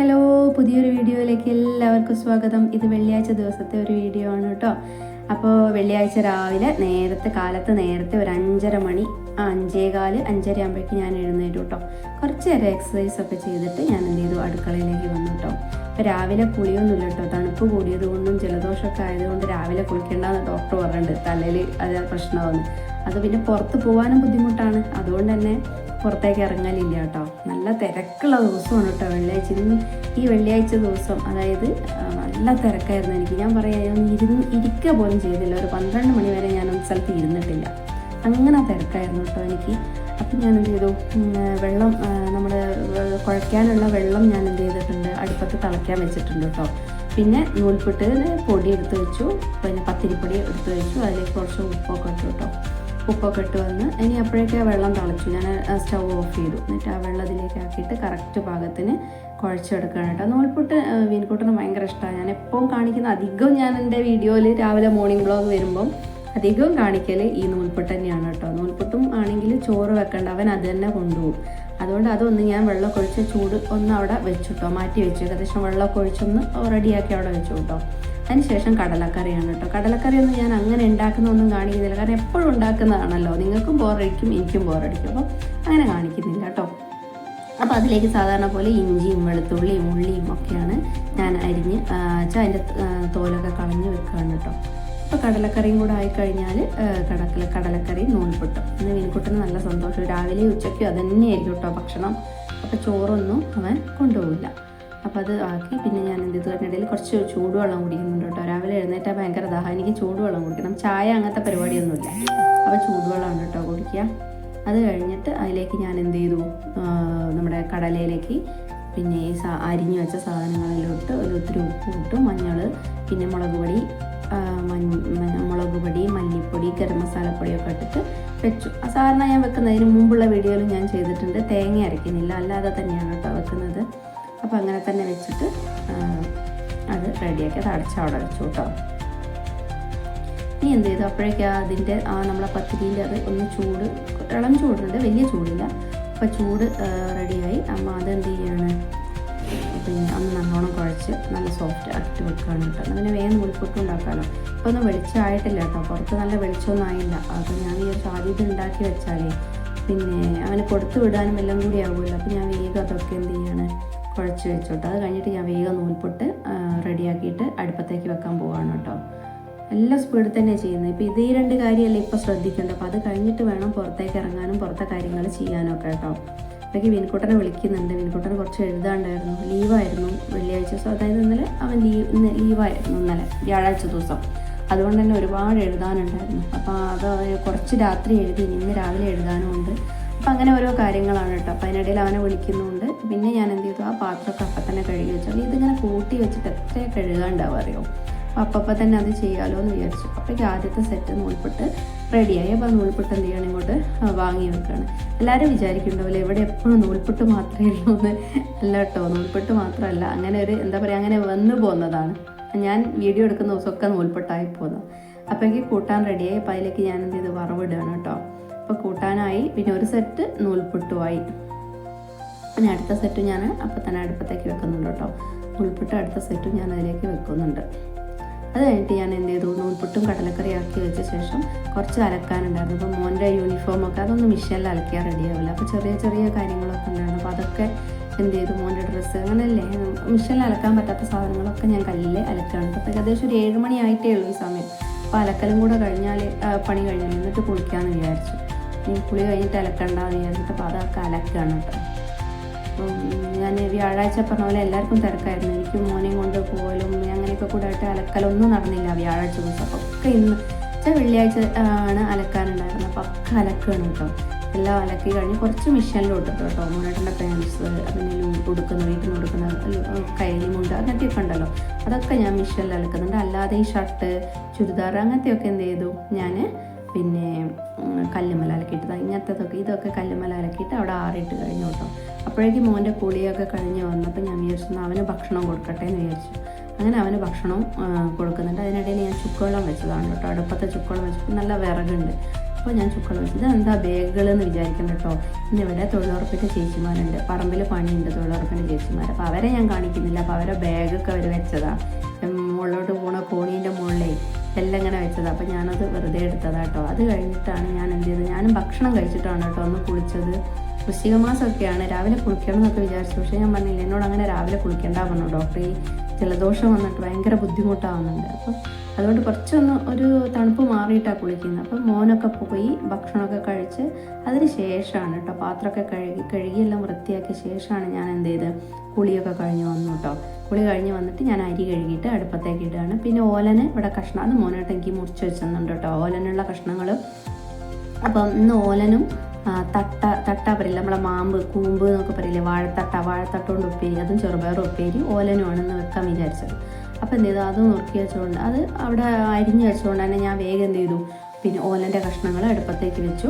Hello പുതിയൊരു വീഡിയോയിലേക്ക് എല്ലാവർക്കും സ്വാഗതം. ഇത് വെള്ളിയാഴ്ച ദിവസത്തെ ഒരു വീഡിയോ ആണ് കേട്ടോ. അപ്പോൾ വെള്ളിയാഴ്ച രാവിലെ നേരത്തെ കാലത്ത് നേരത്തെ ഒരു അഞ്ചര മണി ആ, അഞ്ചേകാൽ അഞ്ചര ആകുമ്പോഴേക്ക് ഞാൻ എഴുന്നേറ്റു കേട്ടോ. കുറച്ച് നേരം എക്സസൈസ് ഒക്കെ ചെയ്തിട്ട് ഞാൻ എന്ത് ചെയ്തു? അടുക്കളയിലേക്ക് വന്നു കേട്ടോ. അപ്പോൾ രാവിലെ കുളിയൊന്നുമില്ല കേട്ടോ. തണുപ്പ് കൂടിയത് കൊണ്ടും ജലദോഷമൊക്കെ ആയതുകൊണ്ട് രാവിലെ കുളിക്കേണ്ടെന്ന് ഡോക്ടർ പറഞ്ഞിട്ടുണ്ട്. തലയിൽ അത് പ്രശ്നമാകുന്നു അത് പിന്നെ പുറത്ത് പോകാനും ബുദ്ധിമുട്ടാണ്. അതുകൊണ്ട് തന്നെ പുറത്തേക്ക് ഇറങ്ങലില്ല കേട്ടോ. നല്ല തിരക്കുള്ള ദിവസമാണ് കേട്ടോ വെള്ളിയാഴ്ച. ഇന്ന് ഈ വെള്ളിയാഴ്ച ദിവസം അതായത് നല്ല തിരക്കായിരുന്നു എനിക്ക്. ഞാൻ പറയാം ഇരുന്ന് ഇരിക്കുക പോലും ചെയ്തില്ല. ഒരു പന്ത്രണ്ട് മണി വരെ ഞാൻ ഒരു സ്ഥലത്ത് ഇരുന്നിട്ടില്ല. അങ്ങനെ തിരക്കായിരുന്നു കേട്ടോ എനിക്ക്. അപ്പം ഞാൻ എന്ത് ചെയ്തു? വെള്ളം നമ്മൾ കുഴയ്ക്കാനുള്ള വെള്ളം ഞാൻ എന്ത് ചെയ്തിട്ടുണ്ട്? അടുപ്പത്ത് തിളയ്ക്കാൻ വെച്ചിട്ടുണ്ട് കേട്ടോ. പിന്നെ നൂൽപുട്ടിന് പൊടി എടുത്ത് വെച്ചു. പിന്നെ പത്തിരിപ്പൊടി എടുത്ത് വെച്ചു. അതിലേക്ക് കുറച്ച് ഉപ്പൊക്കെ ഇട്ടു കേട്ടോ. ഉപ്പൊക്കെ ഇട്ട് വന്ന് ഇനി അപ്പോഴേക്ക് വെള്ളം തിളച്ചു. ഞാൻ സ്റ്റൗ ഓഫ് ചെയ്തു. എന്നിട്ട് ആ വെള്ളം അതിലേക്ക് ആക്കിയിട്ട് കറക്റ്റ് പാകത്തിന് കുഴച്ചെടുക്കുകയാണ് കേട്ടോ. നൂൽപുട്ട് മീൻകൂട്ടിന് ഭയങ്കര ഇഷ്ടമാണ്. ഞാൻ എപ്പോഴും കാണിക്കുന്ന അധികം ഞാൻ എന്റെ വീഡിയോയിൽ രാവിലെ മോർണിംഗ് ബ്ലോഗ് വരുമ്പം അധികവും കാണിക്കൽ ഈ നൂൽപുട്ട് തന്നെയാണ് കേട്ടോ. നൂൽപുട്ടും ആണെങ്കിൽ ചോറ് വെക്കേണ്ട അവൻ അത് തന്നെ കൊണ്ടുപോകും. അതുകൊണ്ട് അതൊന്ന് ഞാൻ വെള്ളം ഒഴിച്ച് ചൂട് ഒന്ന് അവിടെ വെച്ചു കേട്ടോ. മാറ്റി വെച്ചു. ഏകദേശം വെള്ളം ഒഴിച്ചൊന്ന് റെഡിയാക്കി അവിടെ വെച്ചു കേട്ടോ. അതിനുശേഷം കടലക്കറിയാണ് കേട്ടോ. കടലക്കറി ഒന്നും ഞാൻ അങ്ങനെ ഉണ്ടാക്കുന്നൊന്നും കാണിക്കുന്നില്ല. കാരണം എപ്പോഴും ഉണ്ടാക്കുന്നതാണല്ലോ. നിങ്ങൾക്കും ബോറടിക്കും എനിക്കും ബോറടിക്കും. അപ്പോൾ അങ്ങനെ കാണിക്കുന്നില്ല കേട്ടോ. അപ്പോൾ അതിലേക്ക് സാധാരണ പോലെ ഇഞ്ചിയും വെളുത്തുള്ളിയും ഉള്ളിയും ഒക്കെയാണ് ഞാൻ അരിഞ്ഞ് അതിന്റെ തോലൊക്കെ കളഞ്ഞ് വെക്കുകയാണ് കേട്ടോ. അപ്പോൾ കടലക്കറിയും കൂടെ ആയിക്കഴിഞ്ഞാൽ കടക്കല കടലക്കറി നൂൽപുട്ടും. ഇന്ന് മീൻകുട്ടിന് നല്ല സന്തോഷം. രാവിലെയും ഉച്ചയ്ക്കും അത് കേട്ടോ ഭക്ഷണം. അപ്പോൾ ചോറൊന്നും അവൻ കൊണ്ടുപോകില്ല അപ്പോൾ അത് ആക്കി പിന്നെ ഞാൻ എന്ത് ചെയ്തു? അതിനിടയിൽ കുറച്ച് ചൂടുവെള്ളം കുടിക്കുന്നുണ്ട് കേട്ടോ. രാവിലെ എഴുന്നേറ്റാൽ ഭയങ്കര ദാഹം. എനിക്ക് ചൂടുവെള്ളം കുടിക്കണം. ചായ അങ്ങനത്തെ പരിപാടിയൊന്നുമില്ല. അപ്പോൾ ചൂടുവെള്ളമാണ് കേട്ടോ കുടിക്കുക. അത് കഴിഞ്ഞിട്ട് അതിലേക്ക് ഞാൻ എന്ത് ചെയ്തു? നമ്മുടെ കടലയിലേക്ക് പിന്നെ ഈ സാ അരിഞ്ഞു വെച്ച സാധനങ്ങളിലോട്ട് ഒരു ഒത്തിരി ഉപ്പ് ഇട്ടു മഞ്ഞൾ പിന്നെ മുളക് പൊടി മുളക് പൊടി മല്ലിപ്പൊടി ഗരം മസാലപ്പൊടിയൊക്കെ ഇട്ടിട്ട് വെച്ചു. സാധാരണ ഞാൻ വെക്കുന്നതിന് മുമ്പുള്ള വീഡിയോയിൽ ഞാൻ ചെയ്തിട്ടുണ്ട്. തേങ്ങ അരയ്ക്കുന്നില്ല. അല്ലാതെ തന്നെയാണ് കേട്ടോ വെക്കുന്നത്. അപ്പോൾ അങ്ങനെ തന്നെ വെച്ചിട്ട് അത് റെഡിയാക്കി അത് അടച്ചവിടെ അവിടെ വെച്ചു കേട്ടോ ഇനി എന്ത് ചെയ്തു? അപ്പോഴേക്കും അതിന്റെ ആ നമ്മളെ പത്തിരിന്റെ അത് ഒന്ന് ചൂട് ഇളം ചൂടുണ്ട് വലിയ ചൂടില്ല. അപ്പോൾ ചൂട് റെഡിയായി. അമ്മ അതെന്ത് ചെയ്യാണ്? പിന്നെ ഒന്ന് നല്ലോണം കുഴച്ച് നല്ല സോഫ്റ്റ് അട്ടി വെക്കുകയാണ് കേട്ടോ അങ്ങനെ വേഗം നൂൽപ്പൊട്ട് ഉണ്ടാക്കാമല്ലോ ഇപ്പോൾ ഒന്നും വെളിച്ചമായിട്ടില്ല കേട്ടോ പുറത്ത് നല്ല വെളിച്ചമൊന്നും ആയില്ല. അപ്പോൾ ഞാൻ ഈ ആദ്യം ഇത് ഉണ്ടാക്കി വെച്ചാലേ പിന്നെ അവന് കൊടുത്തു വിടാനും എല്ലാം കൂടി ആവുമല്ലോ. അപ്പോൾ ഞാൻ വേഗം അതൊക്കെ എന്ത് ചെയ്യാണ്? കുഴച്ച് വെച്ചോട്ടോ. അത് കഴിഞ്ഞിട്ട് ഞാൻ വേഗം നൂൽപ്പൊട്ട് റെഡിയാക്കിയിട്ട് അടുപ്പത്തേക്ക് വെക്കാൻ പോവാണ് കേട്ടോ. എല്ലാം സ്പീഡിൽ തന്നെ ചെയ്യുന്നത്. ഇപ്പോൾ ഇതേ രണ്ട് കാര്യമല്ലേ ഇപ്പോൾ ശ്രദ്ധിക്കേണ്ടത്. അപ്പോൾ അത് കഴിഞ്ഞിട്ട് വേണം പുറത്തേക്ക് ഇറങ്ങാനും പുറത്തെ കാര്യങ്ങൾ ചെയ്യാനും ഒക്കെ കേട്ടോ. അപ്പോഴേക്ക് വിൻകുട്ടനെ വിളിക്കുന്നുണ്ട്. വിൻകുട്ടന് കുറച്ച് എഴുതാണ്ടായിരുന്നു. ലീവായിരുന്നു വെള്ളിയാഴ്ച. ദിവസം അതായത് ഇന്നലെ അവൻ ലീവ് ഇന്ന് ലീവായിരുന്നു ഇന്നലെ വ്യാഴാഴ്ച ദിവസം. അതുകൊണ്ട് തന്നെ ഒരുപാട് എഴുതാനുണ്ടായിരുന്നു. അപ്പോൾ അത് കുറച്ച് രാത്രി എഴുതി ഇന്ന് രാവിലെ എഴുതാനും അപ്പം അങ്ങനെ ഓരോ കാര്യങ്ങളാണ് കേട്ടോ. അപ്പം അതിനിടയിൽ അവനെ വിളിക്കുന്നുണ്ട്. പിന്നെ ഞാൻ എന്ത് ചെയ്തു? ആ പാത്രമൊക്കെ അപ്പം തന്നെ കഴുകി വെച്ചു. അപ്പോൾ ഇതിങ്ങനെ കൂട്ടി വെച്ചിട്ട് എത്ര കഴുകാണ്ടാവും അറിയോ? അപ്പം തന്നെ അത് ചെയ്യാമല്ലോ എന്ന് വിചാരിച്ചു. അപ്പോഴേക്ക് ആദ്യത്തെ സെറ്റ് നൂൽപ്പെട്ട് റെഡിയായി അപ്പോൾ നൂൽപ്പെട്ട് എന്ത് ചെയ്യണം? ഇങ്ങോട്ട് വാങ്ങി വെക്കുകയാണ് എല്ലാവരും വിചാരിക്കുന്നുണ്ടാവില്ല? ഇവിടെ എപ്പോഴും നൂൽപ്പെട്ട് മാത്രമേ ഉള്ളൂ എന്ന്. അല്ല കേട്ടോ നൂൽപ്പെട്ട് മാത്രമല്ല. അങ്ങനെ ഒരു എന്താ പറയുക അങ്ങനെ വന്നു പോകുന്നതാണ്. ഞാൻ വീഡിയോ എടുക്കുന്ന ദിവസമൊക്കെ നൂൽപ്പെട്ടായി പോകുന്നത് അപ്പോഴേക്ക് കൂട്ടാൻ റെഡിയായി അപ്പോൾ അതിലേക്ക് ഞാൻ എന്ത് ചെയ്ത്? വറവിടുകയാണ് കേട്ടോ. അപ്പോൾ കൂട്ടാനായി. പിന്നെ ഒരു സെറ്റ് നൂൽപുട്ടുമായി പിന്നെ അടുത്ത സെറ്റ് ഞാൻ അപ്പം തന്നെ അടുപ്പത്തേക്ക് വെക്കുന്നുണ്ട് കേട്ടോ. നൂൽപുട്ട് അടുത്ത സെറ്റും ഞാൻ അതിലേക്ക് വെക്കുന്നുണ്ട്. അത് കഴിഞ്ഞിട്ട് ഞാൻ എന്ത് ചെയ്തു? നൂൽപുട്ടും കടലക്കറി ആക്കി വെച്ച ശേഷം കുറച്ച് അലക്കാനുണ്ടായിരുന്നു. അപ്പോൾ മോന്റെ യൂണിഫോമൊക്കെ അതൊന്നും മിഷനിൽ അലക്കിയാൽ റെഡിയാവില്ല അപ്പോൾ ചെറിയ ചെറിയ കാര്യങ്ങളൊക്കെ ഉണ്ടായിരുന്നു. അപ്പോൾ അതൊക്കെ എന്ത് ചെയ്തു? മോന്റെ ഡ്രസ്സ് അങ്ങനെയല്ലേ മിഷനിൽ അലക്കാൻ പറ്റാത്ത സാധനങ്ങളൊക്കെ ഞാൻ കല്ലിൽ അലക്കാണ്. അപ്പോൾ ഏകദേശം ഒരു ഏഴ് മണി ആയിട്ടേ ഉള്ളൂ ഈ സമയം. അപ്പോൾ അലക്കലും കൂടെ കഴിഞ്ഞാൽ പണി കഴിഞ്ഞാൽ എന്നിട്ട് കുളിക്കാമെന്ന് വിചാരിച്ചു. പുളി കഴിഞ്ഞിട്ട് അലക്കണ്ടെന്ന് വിചാരിച്ചിട്ട് അപ്പോൾ അതൊക്കെ അലക്കുകയാണ് കേട്ടോ. അപ്പം ഞാൻ വ്യാഴാഴ്ച പറഞ്ഞ പോലെ എല്ലാവർക്കും തിരക്കായിരുന്നു. എനിക്ക് മോനെയും കൊണ്ട് പോകലും അങ്ങനെയൊക്കെ കൂടെ ആയിട്ട് അലക്കലൊന്നും നടന്നില്ല വ്യാഴാഴ്ച ദിവസം. അപ്പോൾ ഒക്കെ ഇന്ന് വെച്ചാൽ വെള്ളിയാഴ്ച ആണ് അലക്കാനുണ്ടായിരുന്നത്. അപ്പോൾ ഒക്കെ അലക്കുകയാണ് കേട്ടോ. എല്ലാം അലക്കി കഴിഞ്ഞ് കുറച്ച് മിഷനിലോട്ട് കേട്ടോ. മോനേട്ടന്റെ പാൻസ് പിന്നെ ഉടുക്കുന്ന വീട്ടിൽ ഉടുക്കുന്ന കൈലിമുണ്ട് അങ്ങനത്തെയൊക്കെ ഉണ്ടല്ലോ. അതൊക്കെ ഞാൻ മിഷനിൽ അലക്കുന്നുണ്ട്. അല്ലാതെ ഈ ഷർട്ട് ചുരിദാർ അങ്ങനത്തെയൊക്കെ എന്ത് ചെയ്തു? ഞാൻ പിന്നെ കല്ലുമല അലക്കിയിട്ട് ഇങ്ങനത്തതൊക്കെ ഇതൊക്കെ കല്ലുമല അലക്കിയിട്ട് അവിടെ ആറിയിട്ട് കഴിഞ്ഞു കേട്ടോ. അപ്പോഴേക്കും മോന്റെ കുളിയൊക്കെ കഴിഞ്ഞ് വന്നപ്പോൾ ഞാൻ വിചാരിച്ചു "എന്നാ അവന് ഭക്ഷണം കൊടുക്കട്ടെ എന്ന് വിചാരിച്ചു. അങ്ങനെ അവന് ഭക്ഷണം കൊടുക്കുന്നുണ്ട്. അതിനിടയിൽ ഞാൻ ചുക്കുവെള്ളം വെച്ചതാണ് കേട്ടോ. അടുപ്പത്തെ ചുക്കുവെള്ളം വെച്ചപ്പോൾ നല്ല വിറകുണ്ട്. അപ്പോൾ ഞാൻ ചുക്കുവെള്ളം വെച്ചത് എന്താ എന്ന് വിചാരിക്കണ്ട കേട്ടോ. ഇന്ന് ഇവിടെ തൊഴിലുറപ്പിന്റെ ചേച്ചിമാരുണ്ട്. പറമ്പിൽ പണിയുണ്ട് തൊഴിലുറപ്പിന്റെ ചേച്ചിമാർ അപ്പോൾ അവരെ ഞാൻ കാണിക്കുന്നില്ല. അപ്പോൾ അവരെ ബാഗൊക്കെ അവർ വെച്ചതാണ് മുകളിലോട്ട് പോണ കോണീന്റെ മുകളിലേ. എല്ലാം ഇങ്ങനെ വെച്ചത്. അപ്പോൾ ഞാനത് വെറുതെ എടുത്തതാണ് കേട്ടോ അത് കഴിഞ്ഞിട്ടാണ് ഞാൻ എന്ത് ചെയ്തത് ഞാനും ഭക്ഷണം കഴിച്ചിട്ടാണ് കേട്ടോ ഒന്ന് കുളിച്ചത്. വൃശ്ചിക മാസമൊക്കെയാണ് രാവിലെ കുളിക്കണം എന്നൊക്കെ വിചാരിച്ചു. പക്ഷേ ഞാൻ പറഞ്ഞില്ല എന്നോട് അങ്ങനെ രാവിലെ കുളിക്കേണ്ട പറഞ്ഞു. ഡോക്ടർ ഈ ജലദോഷം വന്നിട്ട് ഭയങ്കര ബുദ്ധിമുട്ടാവുന്നുണ്ട്. അപ്പം അതുകൊണ്ട് കുറച്ചൊന്ന് ഒരു തണുപ്പ് മാറിയിട്ടാണ് കുളിക്കുന്നത്. അപ്പം മോനൊക്കെ പോയി ഭക്ഷണമൊക്കെ കഴിച്ച് അതിന് ശേഷമാണ് കേട്ടോ പാത്രമൊക്കെ കഴുകി കഴുകിയെല്ലാം വൃത്തിയാക്കിയ ശേഷമാണ് ഞാൻ എന്ത് ചെയ്ത് കുളിയൊക്കെ കഴിഞ്ഞ് വന്നു കേട്ടോ കുളി കഴിഞ്ഞ് വന്നിട്ട് ഞാൻ അരി കഴുകിയിട്ട് അടുപ്പത്തേക്ക് ഇടുകയാണ്. പിന്നെ ഓലന് ഇവിടെ കഷ്ണം അത് മോനായിട്ട് എനിക്ക് മുറിച്ച് വെച്ചിട്ടുണ്ട് കേട്ടോ. ഓലനുള്ള കഷ്ണങ്ങൾ അപ്പം ഇന്ന് ഓലനും തട്ട തട്ട പറയില്ല നമ്മളെ മാമ്പ് കൂമ്പ് എന്നൊക്കെ പറയില്ലേ വാഴത്തട്ട വാഴത്തട്ട കൊണ്ട് ഉപ്പേരി അതും ചെറുപയർ ഉപ്പേരി ഓലനുമാണെന്ന് വെക്കാൻ വിചാരിച്ചത്. അപ്പം എന്ത് ചെയ്തു? അതും നുറുക്കി വെച്ചുകൊണ്ട് അത് അവിടെ അരിഞ്ഞ് വെച്ചുകൊണ്ട് തന്നെ ഞാൻ വേഗം എന്ത് ചെയ്തു? പിന്നെ ഓലന്റെ കഷ്ണങ്ങൾ അടുപ്പത്തേക്ക് വെച്ചു.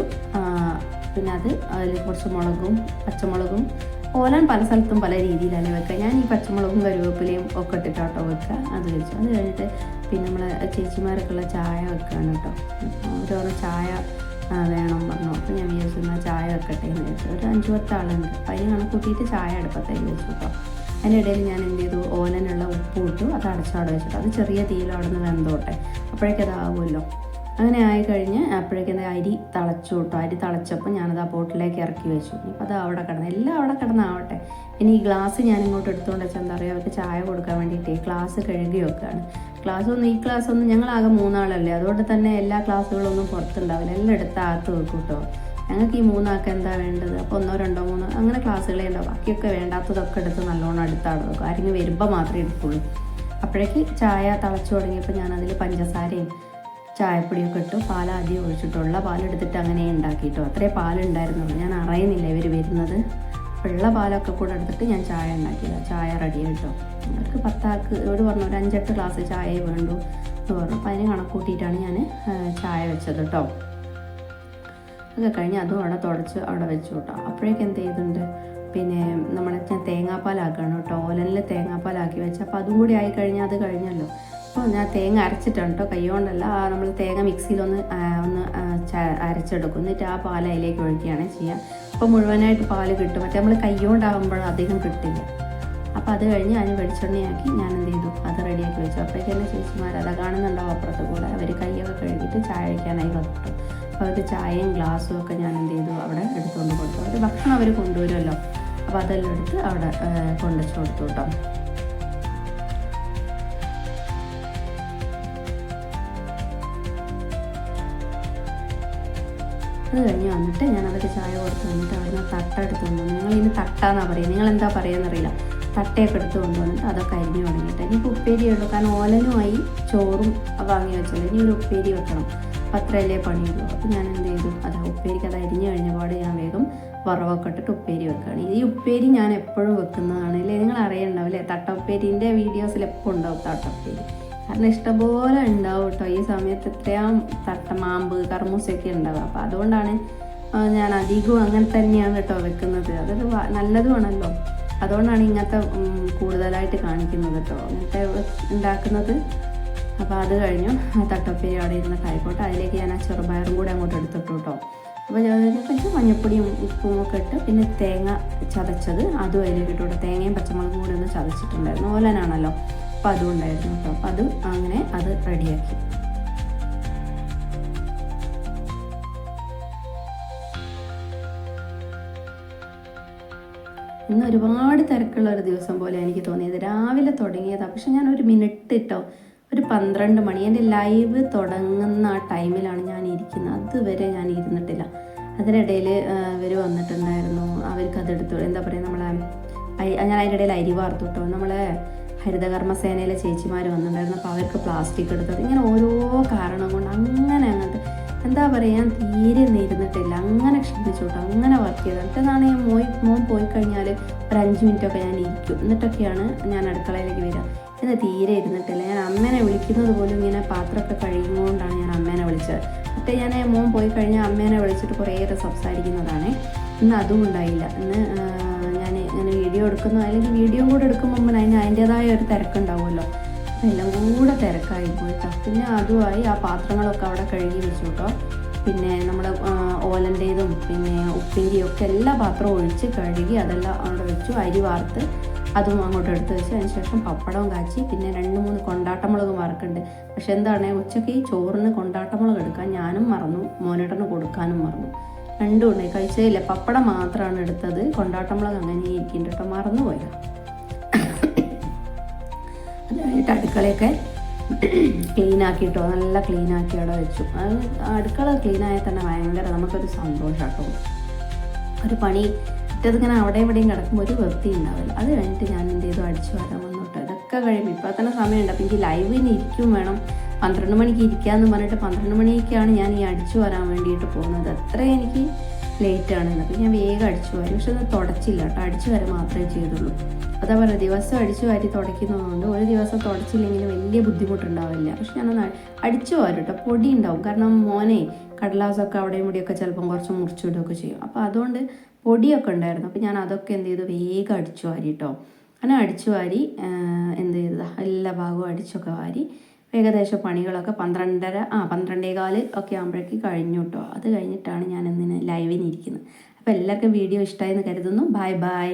പിന്നെ അത് അതിൽ കുറച്ച് മുളകും പച്ചമുളകും ഓലൻ പല സ്ഥലത്തും പല രീതിയിലാണ് വെക്കുക. ഞാൻ ഈ പച്ചമുളകും കരുവേപ്പിലയും ഒക്കെ ഇട്ടിട്ടാട്ടോ വെക്കുക. അത് വെച്ചു. അത് കഴിഞ്ഞിട്ട് പിന്നെ നമ്മൾ ചേച്ചിമാരൊക്കെയുള്ള ചായ വെക്കുകയാണ് കേട്ടോ. ഓരോരോ ചായ വേണം പറഞ്ഞു. അപ്പോൾ ഞാൻ വിചാരിച്ചു എന്നാൽ ചായ വെക്കട്ടെ എന്ന് വെച്ചു ഒരു അഞ്ച് പത്ത് ആളുണ്ട്. അപ്പോൾ അതിന് കണക്കൂട്ടിയിട്ട് ചായ അടുപ്പത്തേക്ക് വെച്ചു കേട്ടോ. അതിനിടയിൽ ഞാൻ എന്ത് ചെയ്തു? ഓലനുള്ള ഉപ്പ് ഇട്ടു. അത് അടച്ചവിടെ വെച്ചിട്ട്. അത് ചെറിയ തീയിൽ നിന്ന് വെന്തോട്ടെ. അപ്പോഴേക്കും അതാവുമല്ലോ അങ്ങനെ ആയി കഴിഞ്ഞ് അപ്പോഴേക്കും അരി തിളച്ചു കിട്ടും. അരി തിളച്ചപ്പോൾ ഞാനത് ആ പോട്ടിലേക്ക് ഇറക്കി വെച്ചു. ഇപ്പം അത് അവിടെ കിടന്ന് എല്ലാം അവിടെ കിടന്നാവട്ടെ. പിന്നെ ഈ ഗ്ലാസ് ഞാൻ ഇങ്ങോട്ട് എടുത്തുകൊണ്ട് വെച്ചാൽ എന്താ പറയുക അവർക്ക് ചായ കൊടുക്കാൻ വേണ്ടിയിട്ട് ഗ്ലാസ് കഴുകി വെക്കുകയാണ്. ക്ലാസ് ഒന്നും ഈ ക്ലാസ് ഒന്നും ഞങ്ങളാകെ മൂന്നാളല്ലേ. അതുകൊണ്ട് തന്നെ എല്ലാ ക്ലാസ്സുകളൊന്നും പുറത്തുണ്ടാവില്ല. എല്ലാം എടുത്ത് അകത്ത് വെക്കും കേട്ടോ. ഞങ്ങൾക്ക് ഈ മൂന്നാൾക്ക് എന്താ വേണ്ടത്? അപ്പോൾ ഒന്നോ രണ്ടോ മൂന്നോ അങ്ങനെ ക്ലാസ്സുകളേ ഉണ്ടാവും. ബാക്കിയൊക്കെ വേണ്ടാത്തതൊക്കെ എടുത്ത് നല്ലോണം അടുത്താണ് വെക്കും. ആരെങ്കിലും വരുമ്പോൾ മാത്രമേ എടുക്കുള്ളൂ. അപ്പോഴേക്ക് ചായ തിളച്ചു തുടങ്ങിയപ്പോൾ ഞാനതിൽ പഞ്ചസാരയും ചായപ്പൊടിയൊക്കെ ഇട്ട് പാൽ ആദ്യം ഒഴിച്ചിട്ടുള്ള പാലെടുത്തിട്ട് അങ്ങനെ ഉണ്ടാക്കിയിട്ടോ. അത്രേ പാലുണ്ടായിരുന്നുള്ളൂ. ഞാൻ അറിയുന്നില്ല ഇവർ വരുന്നത്. ഉള്ള പാലൊക്കെ കൂടെ എടുത്തിട്ട് ഞാൻ ചായ ഉണ്ടാക്കിയത്. ചായ റെഡി ആയിട്ടോ. അവർക്ക് പത്താക്ക് ഇവർ പറഞ്ഞു ഒരു അഞ്ചെട്ട് ഗ്ലാസ് ചായ വേണ്ടു എന്ന് പറഞ്ഞു. അപ്പോൾ അതിന് കണക്കൂട്ടിയിട്ടാണ് ഞാൻ ചായ വെച്ചത് കേട്ടോ അതൊക്കെ കഴിഞ്ഞ് അതും അവിടെ തുടച്ച് അവിടെ വെച്ചു കേട്ടോ അപ്പോഴേക്കും എന്ത് ചെയ്തിട്ടുണ്ട്? പിന്നെ നമ്മുടെ ഞാൻ തേങ്ങാപ്പാലാക്കണം കേട്ടോ ഓലനിൽ തേങ്ങാപ്പാലാക്കി വെച്ച്. അപ്പോൾ അതും കൂടി ആയി കഴിഞ്ഞാൽ അത് കഴിഞ്ഞല്ലോ. ഞാൻ തേങ്ങ അരച്ചിട്ടാണ് കേട്ടോ. കൈ കൊണ്ടല്ല നമ്മൾ തേങ്ങ മിക്സിയിലൊന്ന് ഒന്ന് അരച്ചെടുക്കും. എന്നിട്ട് ആ പാൽ അതിലേക്ക് ഒഴിക്കുകയാണ് ചെയ്യുക അപ്പോൾ മുഴുവനായിട്ട് പാൽ കിട്ടും. മറ്റേ നമ്മൾ കൈ കൊണ്ടാകുമ്പോൾ അധികം കിട്ടില്ല. അപ്പോൾ അത് കഴിഞ്ഞ് അതിന് വെളിച്ചെണ്ണയാക്കി ഞാൻ എന്ത് ചെയ്തു? അത് റെഡിയാക്കി വെച്ചു. അപ്പോഴേക്കും എന്റെ ചേച്ചിമാർ അതാ കാണുന്നുണ്ടാവും അപ്പുറത്ത് കൂടെ. അവർ കൈയൊക്കെ കഴുകിയിട്ട് ചായ കഴിക്കാനായി വന്നിട്ടു. അപ്പോൾ അവർക്ക് ചായയും ഗ്ലാസ്സും ഒക്കെ ഞാൻ എന്ത് ചെയ്തു? അവിടെ എടുത്തുകൊണ്ട് കൊടുത്തു. അവർ ഭക്ഷണം അവർ കൊണ്ടുവരുമല്ലോ. അപ്പോൾ അതെല്ലാം എടുത്ത് അവിടെ കൊണ്ടുവച്ച് കൊടുത്തു കേട്ടോ. അത് കഴിഞ്ഞ് വന്നിട്ട് ഞാൻ അവർക്ക് ചായ കൊടുത്ത് വന്നിട്ട് അവിടുന്ന് തട്ട എടുത്ത് നിങ്ങൾ ഇനി തട്ടാന്നാ പറയുക. നിങ്ങൾ എന്താ പറയുക തട്ടയൊക്കെ എടുത്ത് കൊണ്ടുവന്നിട്ട് അതൊക്കെ അരിഞ്ഞു തുടങ്ങിയിട്ട്. ഇനിയിപ്പോൾ ഉപ്പേരി ഉള്ളൂ. കാരണം ഓലനുമായി ചോറും വാങ്ങി വെച്ചത് ഇനി ഒരു ഉപ്പേരി വെക്കണം. അപ്പം അത്രയല്ലേ പണിയുള്ളൂ. അപ്പോൾ ഞാൻ എന്ത് ചെയ്തു? അത് ഉപ്പേരിക്ക് അത് അരിഞ്ഞു കഴിഞ്ഞ പാട് ഞാൻ വേഗം വറവൊക്കെ ഇട്ടിട്ട് ഉപ്പേരി വെക്കുകയാണ്. ഈ ഉപ്പേരി ഞാൻ എപ്പോഴും വെക്കുന്നതാണ് അല്ലേ നിങ്ങൾ അറിയണ്ടാവില്ലേ തട്ട ഉപ്പേരിന്റെ വീഡിയോസിൽ എപ്പോൾ ഉണ്ടാവും തട്ട ഉപ്പേരി. കാരണം ഇഷ്ടംപോലെ ഉണ്ടാവും കേട്ടോ. ഈ സമയത്ത് എത്രയാ തട്ട മാമ്പ് കർമ്മൂസൊക്കെ ഉണ്ടാവുക. അപ്പോൾ അതുകൊണ്ടാണ് ഞാൻ അധികവും അങ്ങനെ തന്നെയാണ് കേട്ടോ വെക്കുന്നത്. അതൊരു നല്ലതുമാണല്ലോ. അതുകൊണ്ടാണ് ഇങ്ങനത്തെ കൂടുതലായിട്ട് കാണിക്കുന്നത് കേട്ടോ. അങ്ങനത്തെ ഉണ്ടാക്കുന്നത്. അപ്പോൾ അത് കഴിഞ്ഞു. തട്ടപ്പേരി അവിടെ ഇരുന്ന് കായിക്കോട്ടെ അതിലേക്ക് ഞാൻ ആ ചെറുപയറും കൂടെ അങ്ങോട്ട് എടുത്തിട്ടു കേട്ടോ. അപ്പോൾ കുറച്ച് മഞ്ഞപ്പൊടിയും ഉപ്പും ഒക്കെ ഇട്ട് പിന്നെ തേങ്ങ ചതച്ചത് അതും അതിലേക്ക് ഇട്ടു തേങ്ങയും പച്ചമുളകും കൂടെ ഒന്ന് ചതച്ചിട്ടുണ്ടായിരുന്നു. ഓലനാണല്ലോ. അപ്പോൾ അതുകൊണ്ടായിരുന്നു കേട്ടോ അപ്പോൾ അത് അങ്ങനെ അത് റെഡിയാക്കി. ഇന്ന് ഒരുപാട് തിരക്കുള്ള ഒരു ദിവസം പോലെ എനിക്ക് തോന്നിയത്. രാവിലെ തുടങ്ങിയതാണ് പക്ഷെ ഞാൻ ഒരു മിനിറ്റ് ഇട്ടോ ഒരു പന്ത്രണ്ട് മണി എന്റെ ലൈവ് തുടങ്ങുന്ന ആ ടൈമിലാണ് ഞാൻ ഇരിക്കുന്നത്. അതുവരെ ഞാൻ ഇരുന്നിട്ടില്ല. അതിനിടയിൽ ഇവർ വന്നിട്ടുണ്ടായിരുന്നു. അവർക്ക് അതെടുത്തു. എന്താ പറയുക നമ്മളെ ഞാൻ അതിന്റെ ഇടയിൽ അരി വാർത്തു കേട്ടോ നമ്മളെ ഹരിതകർമ്മ സേനയിലെ ചേച്ചിമാർ വന്നിട്ടുണ്ടായിരുന്നു. അപ്പോൾ അവർക്ക് പ്ലാസ്റ്റിക് എടുത്തത്. ഇങ്ങനെ ഓരോ കാരണം കൊണ്ട് അങ്ങനെ അങ്ങോട്ട് എന്താ പറയുക തീരെ ഒന്നും അങ്ങനെ ക്ഷമിച്ചോട്ടോ. അങ്ങനെ വർക്ക് ചെയ്തത്. എന്നിട്ടാണ് ഞാൻ മോയ് മോൻ പോയി കഴിഞ്ഞാൽ ഒരു അഞ്ച് മിനിറ്റൊക്കെ ഞാൻ ഇരിക്കും. എന്നിട്ടൊക്കെയാണ് ഞാൻ അടുക്കളയിലേക്ക് വരിക. എന്ന് തീരെ ഇരുന്നിട്ടില്ല. ഞാൻ അമ്മേനെ വിളിക്കുന്നത് പോലും ഇങ്ങനെ പാത്രമൊക്കെ കഴിയുന്നതുകൊണ്ടാണ് ഞാൻ അമ്മേനെ വിളിച്ചത്. മറ്റേ ഞാൻ മോൻ പോയി കഴിഞ്ഞാൽ അമ്മേനെ വിളിച്ചിട്ട് കുറേയേറെ സംസാരിക്കുന്നതാണ്. ഇന്ന് അതും ഉണ്ടായില്ല. ഇന്ന് വീഡിയോ എടുക്കുന്നു അല്ലെങ്കിൽ വീഡിയോ കൂടെ എടുക്കുമ്പോൾ അതിന് അതിന്റെതായ ഒരു തിരക്കുണ്ടാവുമല്ലോ. എല്ലാം കൂടെ തിരക്കായി പോയിട്ടോ പിന്നെ അതുമായി ആ പാത്രങ്ങളൊക്കെ അവിടെ കഴുകി വെച്ചു കേട്ടോ. പിന്നെ നമ്മൾ ഓലന്റേതും പിന്നെ ഉപ്പിന്റെയും ഒക്കെ എല്ലാ പാത്രവും ഒഴിച്ച് കഴുകി അതെല്ലാം അവിടെ വെച്ചു. അരി വാർത്ത് അതും അങ്ങോട്ട് എടുത്ത് വെച്ച്. അതിന് ശേഷം പപ്പടവും കാച്ചി പിന്നെ രണ്ട് മൂന്ന് കൊണ്ടാട്ടമുളക് വറക്കുന്നുണ്ട്. പക്ഷെ എന്താണ് ഉച്ചയ്ക്ക് ഈ ചോറിന് കൊണ്ടാട്ടമുളക് എടുക്കാൻ ഞാനും മറന്നു. മോനേട്ടന് കൊടുക്കാനും മറന്നു. രണ്ടും ഉണ്ട് കഴിച്ചതില്ല? പപ്പടം മാത്രമാണ് എടുത്തത്. കൊണ്ടാട്ടമുളക് അങ്ങനെ ഇരിക്കുന്നുണ്ട് കേട്ടോ. മറന്നുപോയ? അത് കഴിഞ്ഞിട്ട് അടുക്കളയൊക്കെ ക്ലീൻ ആക്കിയിട്ടോ നല്ല ക്ലീൻ ആക്കി അവിടെ വെച്ചു. അത് അടുക്കള ക്ലീൻ ആയാൽ തന്നെ ഭയങ്കര നമുക്കൊരു സന്തോഷമാട്ടോ ഒരു പണി ഇട്ടതിങ്ങനെ അവിടെ ഇവിടെയും കിടക്കുമ്പോൾ ഒരു വൃത്തി ഉണ്ടാവില്ല. അത് കഴിഞ്ഞിട്ട് ഞാൻ എന്ത് ചെയ്തു? അടിച്ചു വരാൻ വന്നോട്ടെ ഇതൊക്കെ കഴിയുമ്പോൾ ഇപ്പോൾ തന്നെ സമയമുണ്ട്. അപ്പം എനിക്ക് ലൈവിന് ഇരിക്കും വേണം. പന്ത്രണ്ട് മണിക്ക് ഇരിക്കാമെന്ന് പറഞ്ഞിട്ട് പന്ത്രണ്ട് മണിക്കാണ് ഞാൻ ഈ അടിച്ചു വരാൻ വേണ്ടിയിട്ട് പോകുന്നത്. അത്ര എനിക്ക് ലേറ്റ് ആണ് അപ്പോൾ ഞാൻ വേഗം അടിച്ചു വാരി. പക്ഷെ അത് തുടച്ചില്ല കേട്ടോ. അടിച്ചു വരെ മാത്രമേ ചെയ്തുള്ളൂ. അതാ പറയുക ദിവസം അടിച്ചു വാരി തുടയ്ക്കുന്നതുകൊണ്ട് ഒരു ദിവസം തുടച്ചില്ലെങ്കിൽ വലിയ ബുദ്ധിമുട്ടുണ്ടാവില്ല. പക്ഷെ ഞാനൊന്ന് അടിച്ചു വാരും കേട്ടോ. പൊടി ഉണ്ടാവും. കാരണം മോനെ കടലാസൊക്കെ അവിടെയും ഇവിടെയൊക്കെ ചിലപ്പം കുറച്ച് മുറിച്ചിടുകയൊക്കെ ചെയ്യും. അപ്പോൾ അതുകൊണ്ട് പൊടിയൊക്കെ ഉണ്ടായിരുന്നു. അപ്പോൾ ഞാൻ അതൊക്കെ എന്ത് ചെയ്തു? വേഗം അടിച്ചു വാരി കേട്ടോ. അങ്ങനെ അടിച്ചു വാരി എന്ത് ചെയ്തതാ? എല്ലാ ഭാഗവും അടിച്ചൊക്കെ വാരി ഏകദേശം പണികളൊക്കെ പന്ത്രണ്ടര ആ പന്ത്രണ്ടേകാൽ ഒക്കെ ആകുമ്പോഴേക്ക് കഴിഞ്ഞു കേട്ടോ അത് കഴിഞ്ഞിട്ടാണ് ഞാൻ ഇന്നിന് ലൈവിനിരിക്കുന്നത് അപ്പോൾ എല്ലാവർക്കും വീഡിയോ ഇഷ്ടമായി എന്ന് കരുതുന്നു. Bye bye